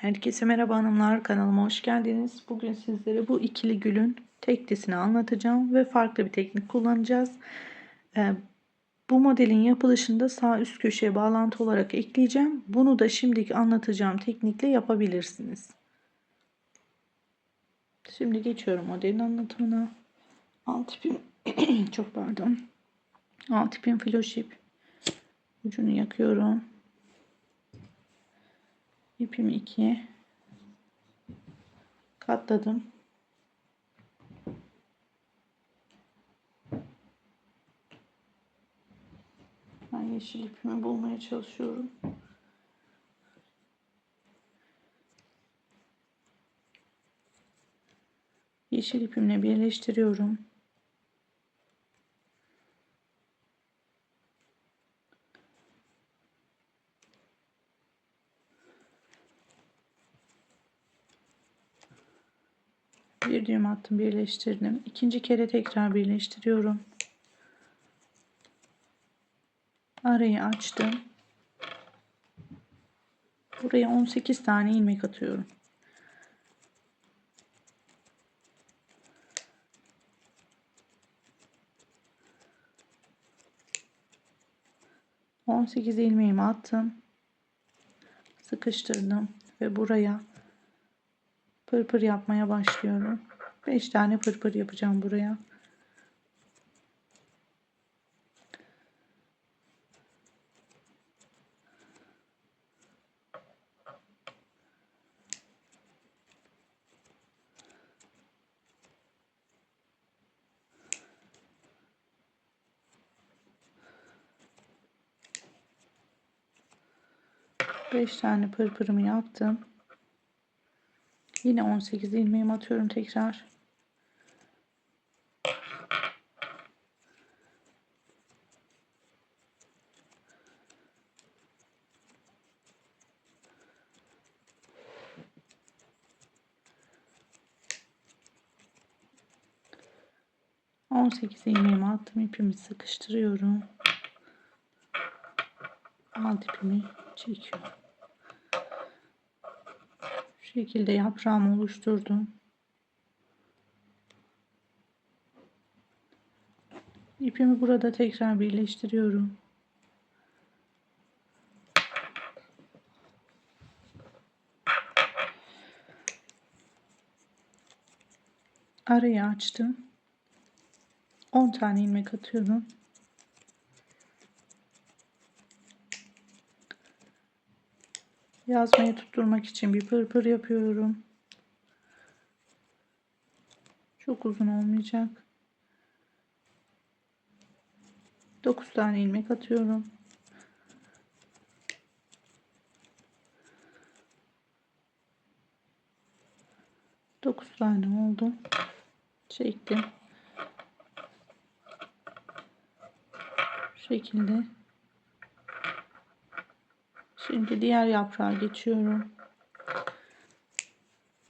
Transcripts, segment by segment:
Herkese merhaba hanımlar kanalıma hoş geldiniz. Bugün sizlere bu ikili gülün teklisini anlatacağım ve farklı bir teknik kullanacağız. Ee, bu modelin yapılışında sağ üst köşeye bağlantı olarak ekleyeceğim. Bunu da şimdiki anlatacağım teknikle yapabilirsiniz. Şimdi geçiyorum modelin anlatımına. Alt ipim çok pardon. Alt ipim floş ip. Ucunu yakıyorum. İpimi ikiye katladım. Ben yeşil ipimi bulmaya çalışıyorum. Yeşil ipimle birleştiriyorum. Bir düğüm attım birleştirdim. İkinci kere tekrar birleştiriyorum. Arayı açtım. Buraya 18 tane ilmek atıyorum. On sekiz ilmeğimi attım. Sıkıştırdım ve buraya pırpır yapmaya başlıyorum. 5 tane pırpır yapacağım buraya. Beş tane pırpırımı yaptım. Yine 18 ilmeğimi atıyorum tekrar. On sekiz ilmeğimi attım ipimi sıkıştırıyorum alt ipimi çekiyorum şekilde yaprağımı oluşturdum. İpimi burada tekrar birleştiriyorum. Arayı açtım. 10 tane ilmek atıyorum. Yazmayı tutturmak için bir pırpır yapıyorum. Çok uzun olmayacak. 9 tane ilmek atıyorum. Dokuz tane oldu. Çektim. Şekilde Şimdi diğer yaprağa geçiyorum.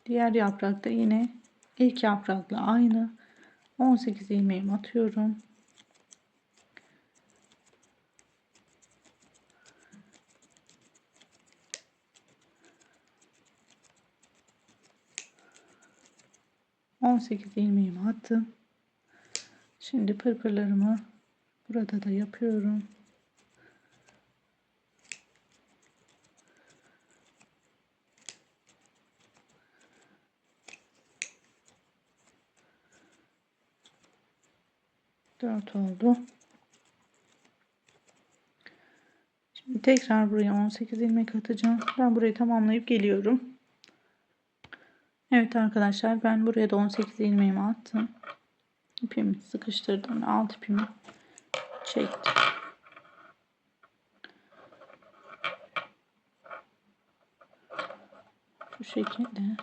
Diğer yaprakta yine ilk yaprakla aynı 18 ilmeğimi atıyorum. On sekiz ilmeğimi attım. Şimdi pırpırlarımı burada da yapıyorum. Dört oldu. Şimdi tekrar buraya 18 ilmek atacağım. Ben burayı tamamlayıp geliyorum. Evet arkadaşlar ben buraya da 18 ilmeğimi attım. İpimi sıkıştırdım. Alt ipimi çektim. Şu şekilde.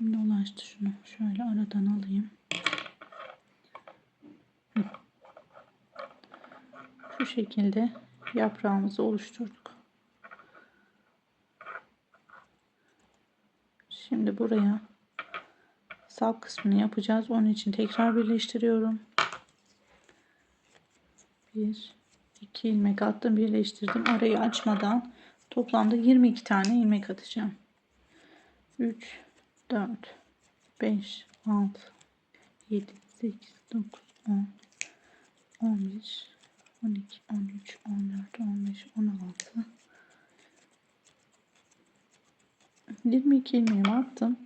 dolaştı şunu şöyle aradan alayım. Şu şekilde yaprağımızı oluşturduk. Şimdi buraya sap kısmını yapacağız. Onun için tekrar birleştiriyorum. 1 2 ilmek attım birleştirdim arayı açmadan toplamda 22 tane ilmek atacağım 3 4 5 6 7 8 9 10 11 12 13 14 15 16 22 ilmeğimi attım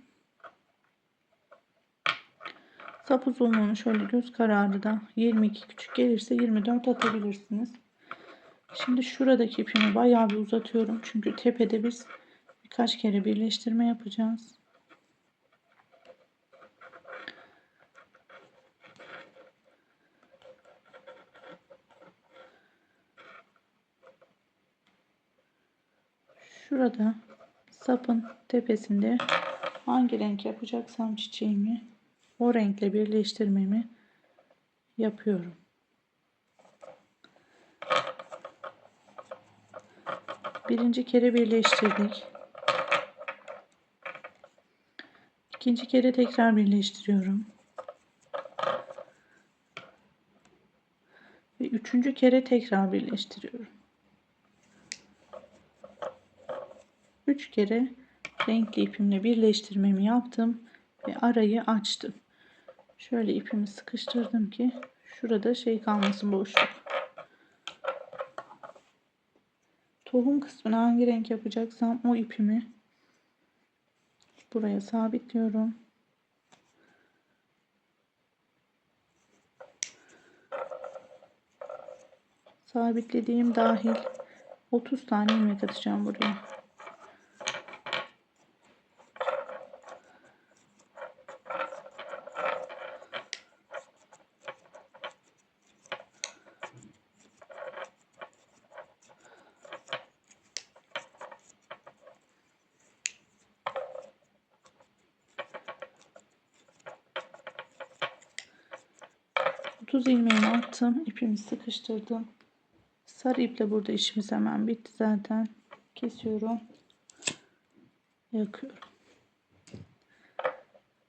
Sap uzunluğunu şöyle göz kararı da 22 küçük gelirse 24 atabilirsiniz. Şimdi şuradaki ipimi bayağı bir uzatıyorum. Çünkü tepede biz birkaç kere birleştirme yapacağız. Şurada sapın tepesinde hangi renk yapacaksam çiçeğimi o renkle birleştirmemi yapıyorum. Birinci kere birleştirdik. İkinci kere tekrar birleştiriyorum. Ve üçüncü kere tekrar birleştiriyorum. Üç kere renkli ipimle birleştirmemi yaptım ve arayı açtım. Şöyle ipimi sıkıştırdım ki şurada şey kalmasın boşluk. Tohum kısmını hangi renk yapacaksam o ipimi buraya sabitliyorum. Sabitlediğim dahil 30 tane ilmek atacağım buraya. 30 attım. ipimi sıkıştırdım. Sarı iple burada işimiz hemen bitti zaten. Kesiyorum. Yakıyorum.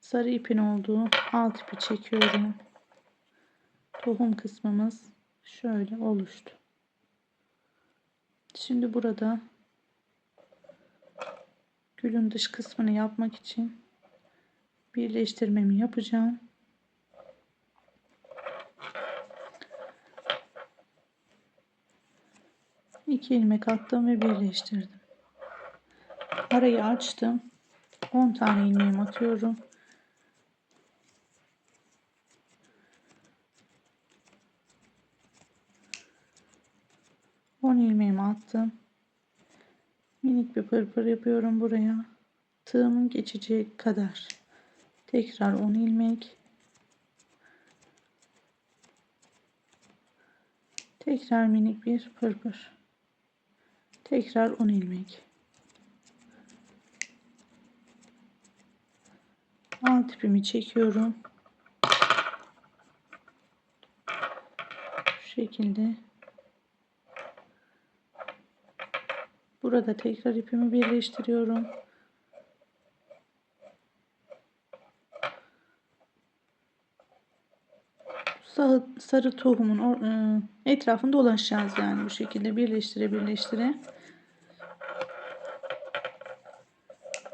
Sarı ipin olduğu alt ipi çekiyorum. Tohum kısmımız şöyle oluştu. Şimdi burada gülün dış kısmını yapmak için birleştirmemi yapacağım. 2 ilmek attım ve birleştirdim. Arayı açtım. 10 tane ilmeğimi atıyorum. On ilmeğimi attım. Minik bir pırpır yapıyorum buraya. Tığımın geçeceği kadar. Tekrar 10 ilmek. Tekrar minik bir pırpır. Tekrar 10 ilmek. Alt ipimi çekiyorum. Şu şekilde. Burada tekrar ipimi birleştiriyorum. Sarı, sarı tohumun e, etrafında dolaşacağız yani bu şekilde birleştire birleştire.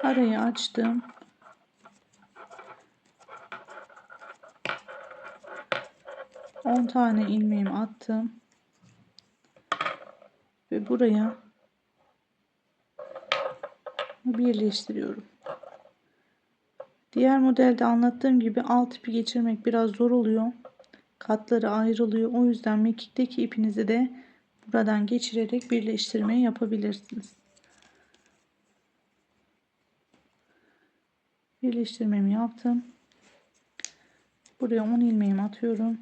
Arayı açtım. On tane ilmeğimi attım. Ve buraya birleştiriyorum. Diğer modelde anlattığım gibi alt ipi geçirmek biraz zor oluyor. Katları ayrılıyor. O yüzden mekikteki ipinizi de buradan geçirerek birleştirmeyi yapabilirsiniz. Birleştirmemi yaptım. Buraya 10 ilmeğimi atıyorum.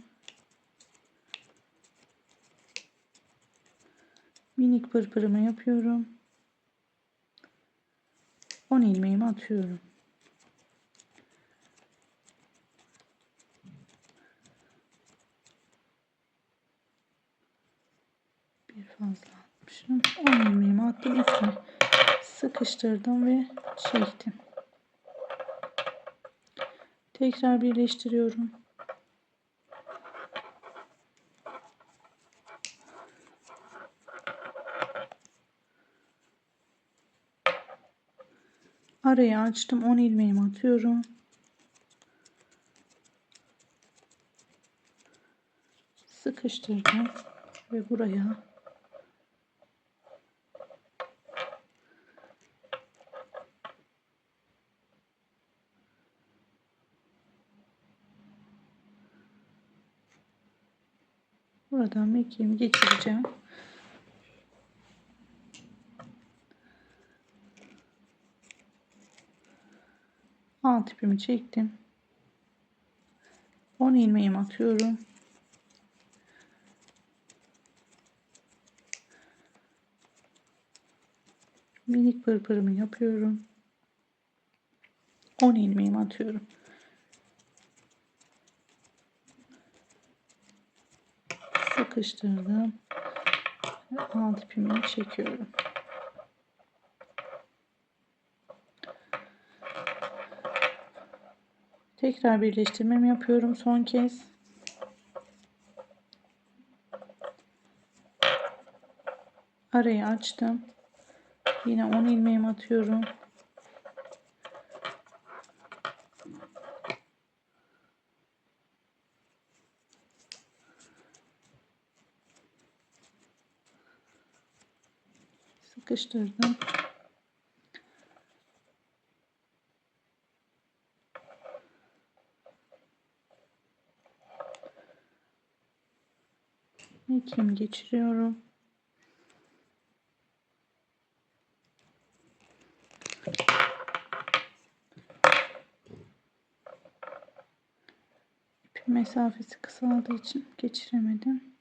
Minik pırpırımı yapıyorum. 10 ilmeğimi atıyorum. Bir fazla atmışım. 10 ilmeğimi attım. Üstüne sıkıştırdım ve çektim. Tekrar birleştiriyorum. Arayı açtım. 10 ilmeğimi atıyorum. Sıkıştırdım ve buraya buradan mekiğimi geçireceğim. alt ipimi çektim. 10 ilmeğimi atıyorum. Minik pırpırımı yapıyorum. 10 ilmeğimi atıyorum sıkıştırdım ve alt ipimi çekiyorum Tekrar birleştirmemi yapıyorum son kez. Arayı açtım. Yine 10 ilmeğimi atıyorum. Sıkıştırdım. Mekiğimi geçiriyorum. İpin mesafesi kısaldığı için geçiremedim.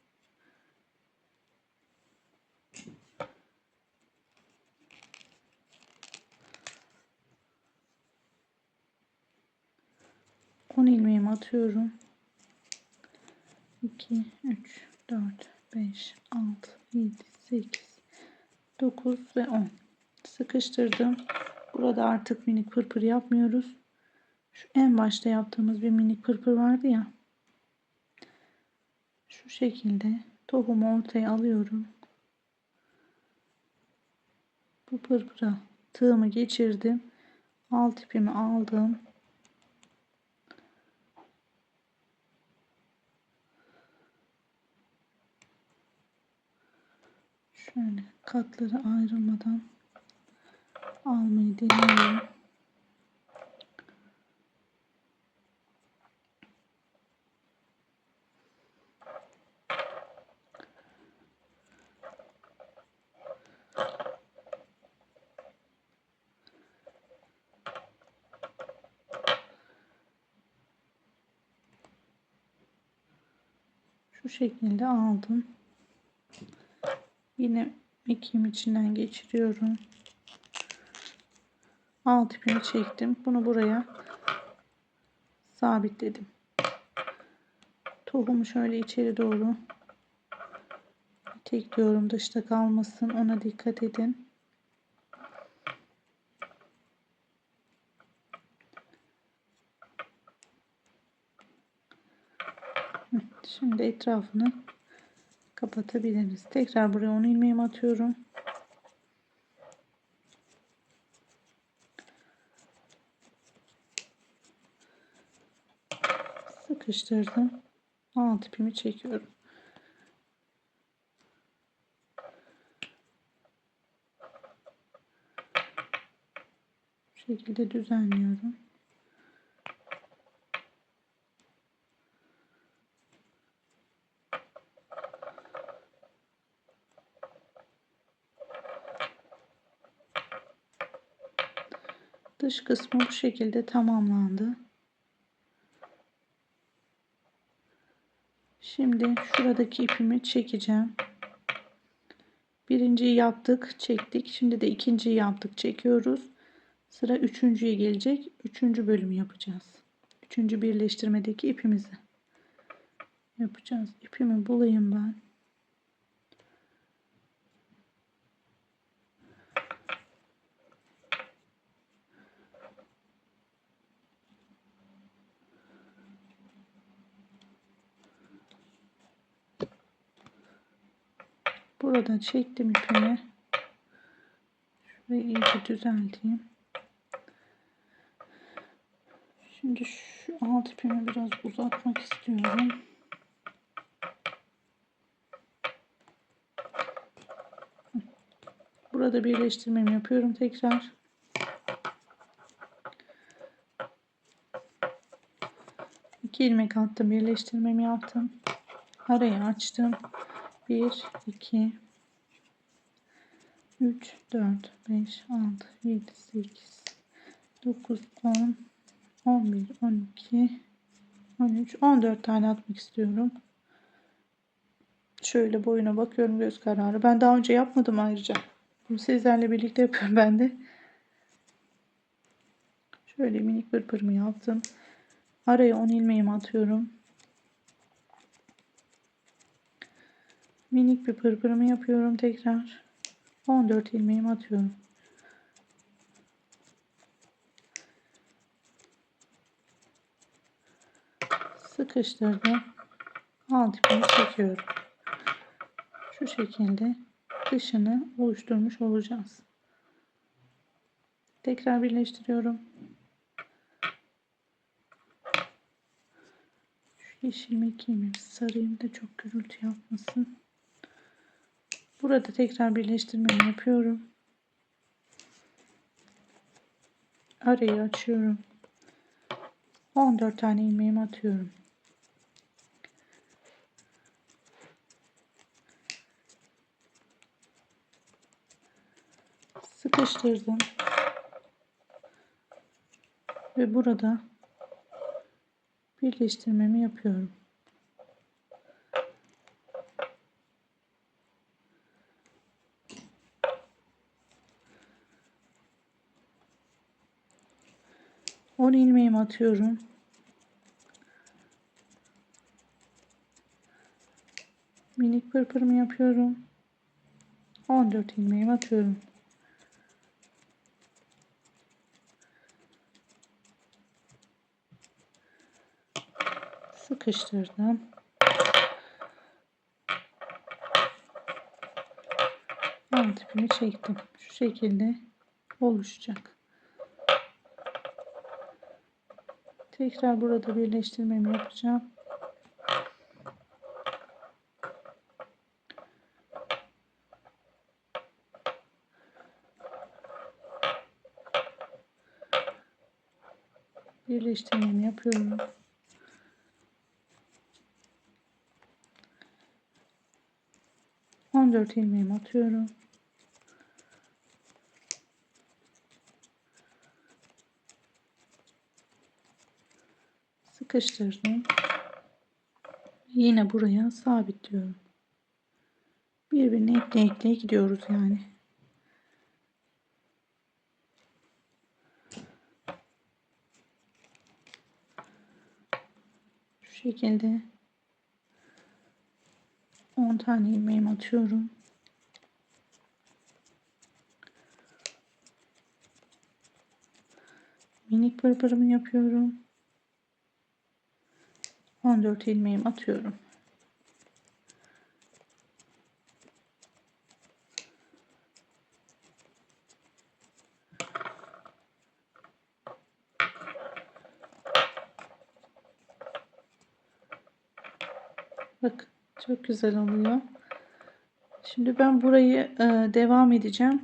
On ilmeğimi atıyorum. 2, 3, 4, 5, 6, 7, 8, 9 ve 10. Sıkıştırdım. Burada artık minik pırpır yapmıyoruz. Şu en başta yaptığımız bir minik pırpır vardı ya. Şu şekilde tohumu ortaya alıyorum. Bu pırpıra tığımı geçirdim. Alt ipimi aldım. Şöyle katları ayrılmadan almayı deniyorum. Şu şekilde aldım. Yine mekiğim içinden geçiriyorum. Alt ipimi çektim. Bunu buraya sabitledim. Tohumu şöyle içeri doğru tekliyorum. Dışta kalmasın. Ona dikkat edin. Şimdi etrafını kapatabiliriz. Tekrar buraya 10 ilmeğimi atıyorum. Sıkıştırdım. Alt ipimi çekiyorum. Şekilde düzenliyorum. Dış kısmı bu şekilde tamamlandı. Şimdi şuradaki ipimi çekeceğim. Birinciyi yaptık, çektik. Şimdi de ikinciyi yaptık, çekiyoruz. Sıra üçüncüye gelecek. Üçüncü bölüm yapacağız. Üçüncü birleştirmedeki ipimizi yapacağız. İpimi bulayım ben. Burada çektim ipimi. Şurayı iyice düzelteyim. Şimdi şu alt ipimi biraz uzatmak istiyorum. Burada birleştirmemi yapıyorum tekrar. İki ilmek attım, birleştirmemi yaptım. Arayı açtım. 1 2 3 4 5 6 7 8 9 10 11 12 13 14 tane atmak istiyorum. Şöyle boyuna bakıyorum göz kararı. Ben daha önce yapmadım ayrıca. Bunu sizlerle birlikte yapıyorum ben de. Şöyle minik pırpırımı yaptım. Araya 10 ilmeğimi atıyorum. Minik bir pırpırımı yapıyorum tekrar. 14 ilmeğimi atıyorum. Sıkıştırdım. Alt ipimi çekiyorum. Şu şekilde dışını oluşturmuş olacağız. Tekrar birleştiriyorum. Şu yeşilimi ilmeğimi sarayım da çok gürültü yapmasın. Burada tekrar birleştirmemi yapıyorum. Arayı açıyorum. 14 tane ilmeğimi atıyorum. Sıkıştırdım. Ve burada birleştirmemi yapıyorum. 10 ilmeğimi atıyorum. Minik pırpırımı yapıyorum. 14 ilmeğimi atıyorum. Sıkıştırdım. Alt ipimi çektim. Şu şekilde oluşacak. Tekrar burada birleştirmemi yapacağım. Birleştirmemi yapıyorum. On dört ilmeğimi atıyorum. Sıkıştırdım. Yine buraya sabitliyorum. Birbirine ekle ekle gidiyoruz yani. Şu şekilde 10 tane ilmeğimi atıyorum. Minik pırpırımı yapıyorum. 14 ilmeğimi atıyorum. Bak çok güzel oluyor. Şimdi ben burayı e, devam edeceğim.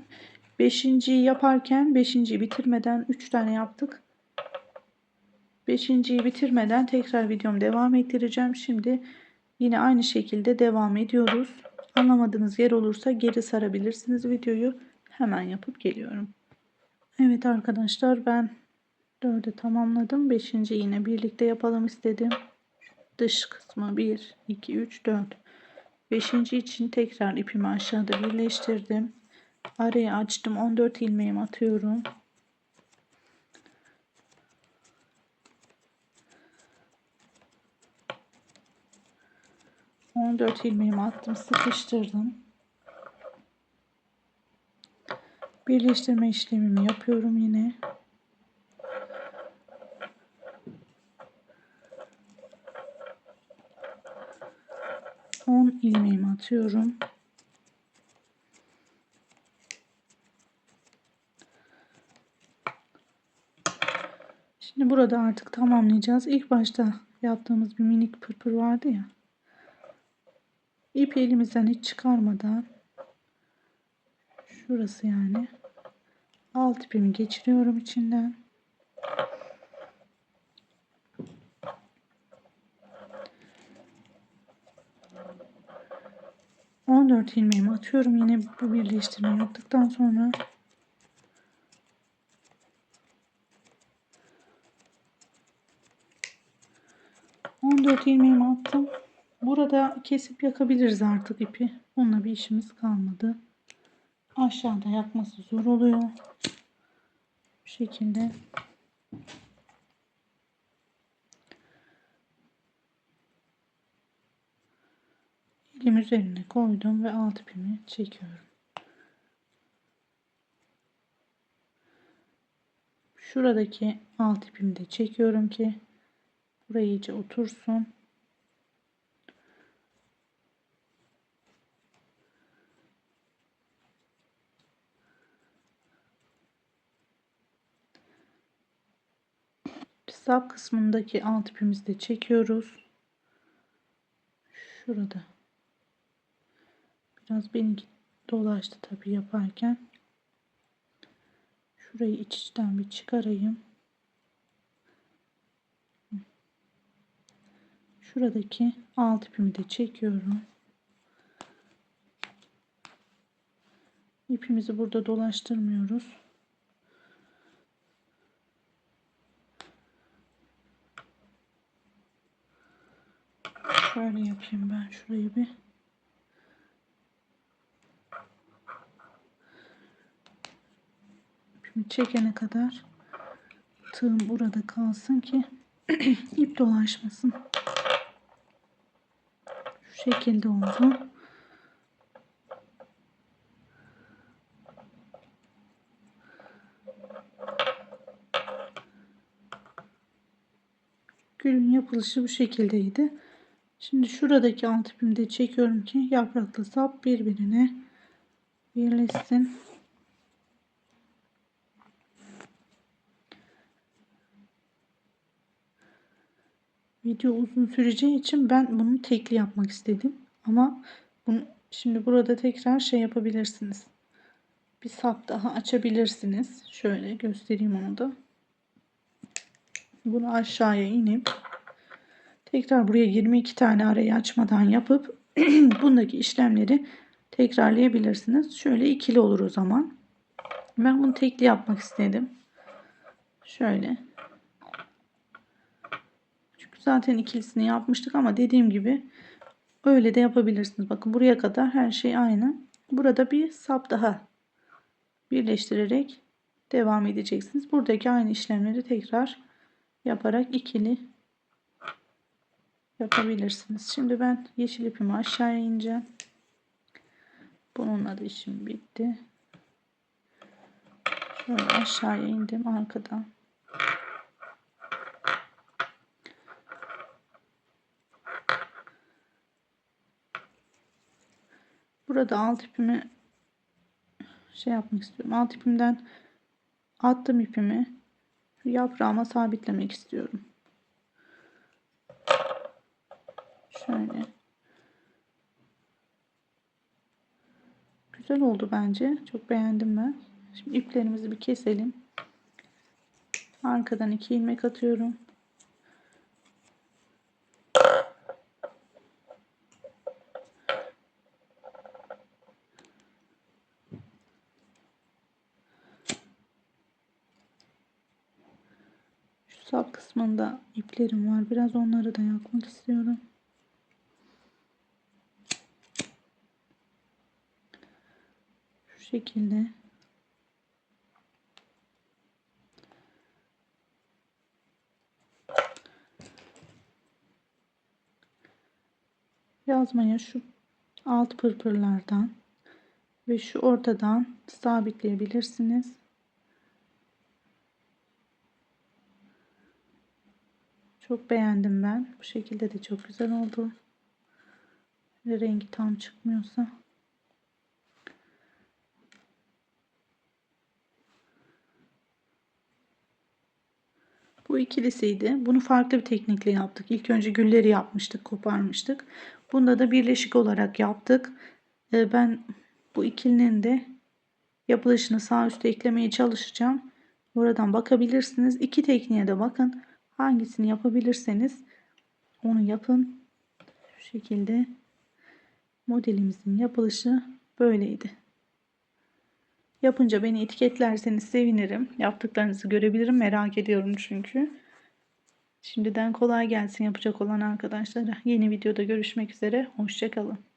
Beşinciyi yaparken beşinciyi bitirmeden 3 tane yaptık. Beşinciyi bitirmeden tekrar videom devam ettireceğim. Şimdi yine aynı şekilde devam ediyoruz. Anlamadığınız yer olursa geri sarabilirsiniz videoyu. Hemen yapıp geliyorum. Evet arkadaşlar ben 4'ü tamamladım. 5. yine birlikte yapalım istedim. Dış kısmı 1, 2, 3, 4. 5. için tekrar ipimi aşağıda birleştirdim. Arayı açtım. 14 ilmeğimi atıyorum. 14 ilmeğimi attım sıkıştırdım birleştirme işlemimi yapıyorum yine on ilmeğimi atıyorum Şimdi burada artık tamamlayacağız. İlk başta yaptığımız bir minik pırpır vardı ya. İpi elimizden hiç çıkarmadan şurası yani alt ipimi geçiriyorum içinden. On dört ilmeğimi atıyorum yine bu birleştirmeyi yaptıktan sonra on dört ilmeğimi attım. Burada kesip yakabiliriz artık ipi. Onunla bir işimiz kalmadı. Aşağıda yakması zor oluyor. Bu şekilde. Elim üzerine koydum ve alt ipimi çekiyorum. Şuradaki alt ipimi de çekiyorum ki burayı iyice otursun. Sap kısmındaki alt ipimizi de çekiyoruz. Şurada. Biraz benimki dolaştı tabi yaparken. Şurayı iç içten bir çıkarayım. Şuradaki alt ipimi de çekiyorum. İpimizi burada dolaştırmıyoruz. Şöyle yapayım ben şurayı bir. İpimi çekene kadar tığım burada kalsın ki ip dolaşmasın. Şu şekilde oldu. Gülün yapılışı bu şekildeydi. Şimdi şuradaki alt ipimi çekiyorum ki yapraklı sap birbirine birleşsin. Video uzun süreceği için ben bunu tekli yapmak istedim. Ama bunu şimdi burada tekrar şey yapabilirsiniz. Bir sap daha açabilirsiniz. Şöyle göstereyim onu da. Bunu aşağıya inip Tekrar buraya 22 tane arayı açmadan yapıp bundaki işlemleri tekrarlayabilirsiniz. Şöyle ikili olur o zaman. Ben bunu tekli yapmak istedim. Şöyle. Çünkü zaten ikilisini yapmıştık ama dediğim gibi öyle de yapabilirsiniz. Bakın buraya kadar her şey aynı. Burada bir sap daha birleştirerek devam edeceksiniz. Buradaki aynı işlemleri tekrar yaparak ikili yapabilirsiniz. Şimdi ben yeşil ipimi aşağıya ineceğim. Bununla da işim bitti. Şöyle aşağıya indim arkadan. Burada alt ipimi şey yapmak istiyorum. Alt ipimden attım ipimi yaprağıma sabitlemek istiyorum. Şöyle. Güzel oldu bence. Çok beğendim ben. Şimdi iplerimizi bir keselim. Arkadan iki ilmek atıyorum. Şu sap kısmında iplerim var. Biraz onları da yakmak istiyorum. Şekilde yazmaya şu alt pırpırlardan ve şu ortadan sabitleyebilirsiniz. Çok beğendim ben. Bu şekilde de çok güzel oldu. Rengi tam çıkmıyorsa Bu ikilisiydi. Bunu farklı bir teknikle yaptık. İlk önce gülleri yapmıştık, koparmıştık. Bunda da birleşik olarak yaptık. Ee, Ben bu ikilinin de yapılışını sağ üstte eklemeye çalışacağım. Oradan bakabilirsiniz. İki tekniğe de bakın. Hangisini yapabilirseniz onu yapın. Şu şekilde modelimizin yapılışı böyleydi. Yapınca beni etiketlerseniz sevinirim. Yaptıklarınızı görebilirim. Merak ediyorum çünkü. Şimdiden kolay gelsin yapacak olan arkadaşlara. Yeni videoda görüşmek üzere. Hoşçakalın.